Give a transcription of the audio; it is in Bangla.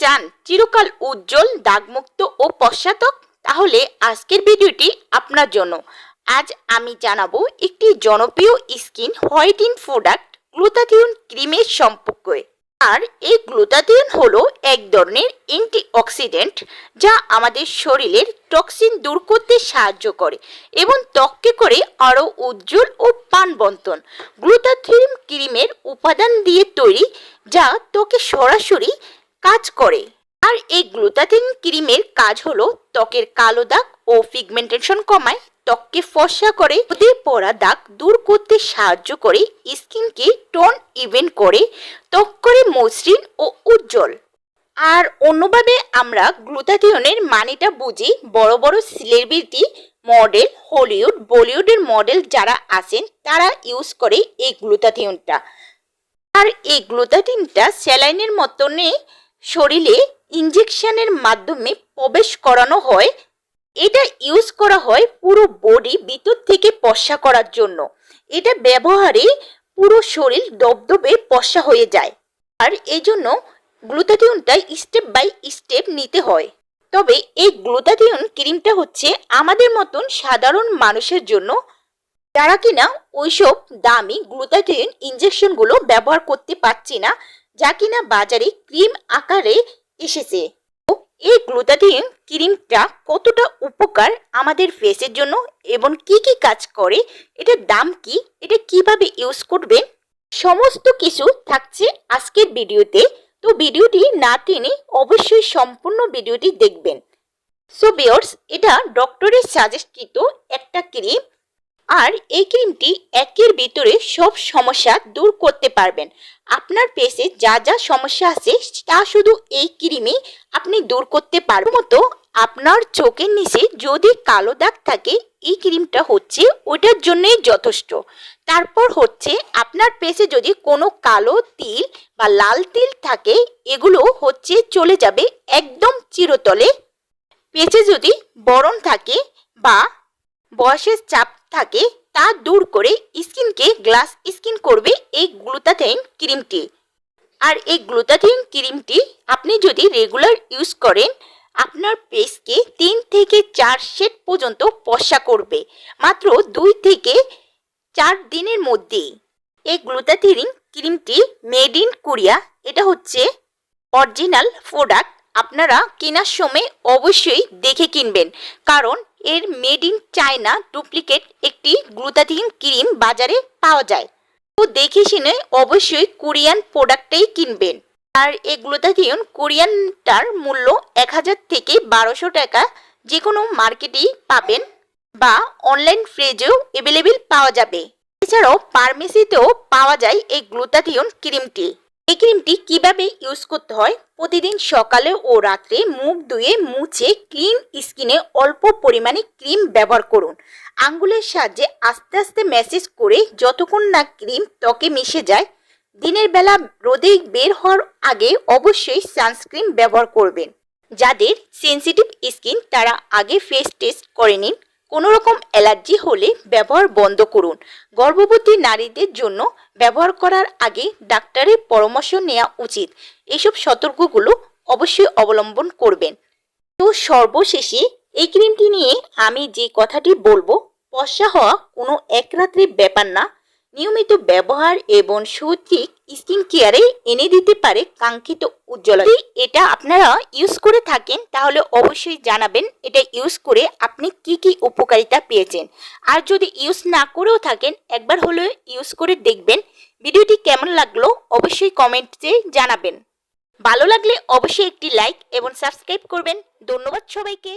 চান, চিরকাল উজ্জ্বল, দাগমুক্ত ও পশ্চাতক তাহলে আজকের ভিডিওটি আপনার জন্য। আজ আমি জানাব একটি জনপ্রিয় স্কিন হোয়াইটিন প্রোডাক্ট গ্লুটাথিয়ন ক্রিমের সম্পর্কে। আর এই গ্লুটাথিয়ন হলো এক ধরনের অ্যান্টিঅক্সিডেন্ট যা আমাদের শরীরের টক্সিন দূর করতে সাহায্য করে এবং ত্বককে করে আরও উজ্জ্বল ও প্রাণবন্তন গ্লুটাথিয়ন ক্রিমের উপাদান দিয়ে তৈরি, যা ত্বকে সরাসরি কাজ করে। আর এই গ্লুটাথিন ক্রিমের কাজ হলো ত্বকের কালো দাগ ও পিগমেন্টেশন কমায়, ত্বককে ফর্সা করে হতে পড়া দাগ দূর করতে সাহায্য করে, স্কিনকে টোন ইভেন করে, ত্বক করে মসৃণ ও উজ্জ্বল। আর অন্যভাবে আমরা গ্লুটাথিয়নের মানেটা বুঝি বড় বড় সেলিব্রিটি মডেল, হলিউড, বলিউডের মডেল যারা আছেন তারা ইউজ করে এই গ্লুটাথিয়নটা। আর এই গ্লুটাথিনটা স্যালাইনের মতনে শরীরে ইঞ্জেকশনের মাধ্যমে প্রবেশ করানো হয়। এটা ইউজ করা হয় পুরো বডি ভিতর থেকে পশা করার জন্য। এটা ব্যবহারে পুরো শরীর দবদবে পশা হয়ে যায়। আর এই জন্য গ্লুটাথিয়নটা স্টেপ বাই স্টেপ নিতে হয়। তবে এই গ্লুটাথিয়ন ক্রিমটা হচ্ছে আমাদের মতন সাধারণ মানুষের জন্য। যারা কিনা ওইসব দামি গ্লুটাথিয়ন ইঞ্জেকশনগুলো ব্যবহার করতে পারছি না যা কিনা বাজারে ক্রিম আকারে এসেছে। এই গ্লুটাথিয়ন ক্রিমটা কতটা উপকার আমাদের ফেসের জন্য এবং কি কি কাজ করে? এটার দাম কি? এটা কীভাবে ইউজ করবেন? সমস্ত কিছু থাকছে আজকের ভিডিওতে। তো ভিডিওটি না টেনে অবশ্যই সম্পূর্ণ ভিডিওটি দেখবেন। সো বিয়ার্স এটা ডক্টরের সাজেস্টকৃত একটা ক্রিম আর এই ক্রিমটি একের ভিতরে সব সমস্যা দূর করতে পারবেন। আপনার ফেসে যা যা সমস্যা আছে, তা শুধু এই ক্রিমে আপনি দূর করতে পারবেন। মতো আপনার চোখের নিচে যদি কালো দাগ থাকে, এই ক্রিমটা হচ্ছে ওটার জন্যই যথেষ্ট। তারপর হচ্ছে, আপনার পেসে যদি কোনো কালো তিল বা লাল তিল থাকে, এগুলো হচ্ছে চলে যাবে একদম চিরতলে। পেছে যদি বরণ থাকে বা বয়সের চাপ থাকে, তা দূর করে স্কিনকে গ্লাস স্কিন করবে এই গ্লুটাথাইন ক্রিমটি আর এই গ্লুটাথিন ক্রিমটি আপনি যদি রেগুলার ইউজ করেন, আপনার পেসকে তিন থেকে চার সেট পর্যন্ত পশা করবে, মাত্র দুই থেকে চার দিনের মধ্যেই। এই গ্লুটাথিন ক্রিমটি মেড ইন কোরিয়া, এটা হচ্ছে অরিজিনাল প্রোডাক্ট, আপনারা কেনার সময় অবশ্যই দেখে কিনবেন। কারণ এর মেড ইন চায়না ডুপ্লিকেট একটি গ্লুটাথিন ক্রিম বাজারে পাওয়া যায়। তো দেখে শুনে অবশ্যই কোরিয়ান প্রোডাক্টটাই কিনবেন। আর এই গ্লুটাথিয়ন কোরিয়ানটার মূল্য এক হাজার থেকে বারোশো টাকা যে কোনো মার্কেটেই পাবেন বা অনলাইন ফ্রেজেও অ্যাভেলেবেল পাওয়া যাবে। এছাড়াও ফার্মেসিতেও পাওয়া যায় এই গ্লুটাথিয়ন ক্রিমটি। এই ক্রিমটি কীভাবে ইউজ করতে হয়? প্রতিদিন সকালে ও রাত্রে মুখ ধুয়ে মুছে ক্লিন স্কিনে অল্প পরিমাণে ক্রিম ব্যবহার করুন। আঙ্গুলের সাহায্যে আস্তে আস্তে ম্যাসেজ করে যতক্ষণ না ক্রিম ত্বকে মিশে যায়, দিনের বেলা রোদে বের হওয়ার আগে অবশ্যই সানস্ক্রিন ব্যবহার করবেন। যাদের সেনসিটিভ স্কিন তারা আগে ফেস টেস্ট করে নিন। কোনো রকম অ্যালার্জি হলে ব্যবহার বন্ধ করুন। গর্ভবতী নারীদের জন্য ব্যবহার করার আগে ডাক্তারের পরামর্শ নেওয়া উচিত। এইসব সতর্কগুলো অবশ্যই অবলম্বন করবেন। তো সর্বশেষে এই ক্রিমটি নিয়ে আমি যে কথাটি বলব পশা হওয়া কোনো এক রাত্রির ব্যাপার না। নিয়মিত ব্যবহার এবং সঠিক স্কিন কেয়ারে এনে দিতে পারে কাঙ্ক্ষিত উজ্জ্বলতা। এটা আপনারা ইউজ করে থাকেন, তাহলে অবশ্যই জানাবেন এটা ইউজ করে আপনি কি কি উপকারিতা পেয়েছেন। আর যদি ইউজ না করেও থাকেন, একবার হলেও ইউজ করে দেখবেন। ভিডিওটি কেমন লাগল অবশ্যই কমেন্টে জানাবেন। ভালো লাগলে অবশ্যই একটি লাইক এবং সাবস্ক্রাইব করবেন। ধন্যবাদ সবাইকে।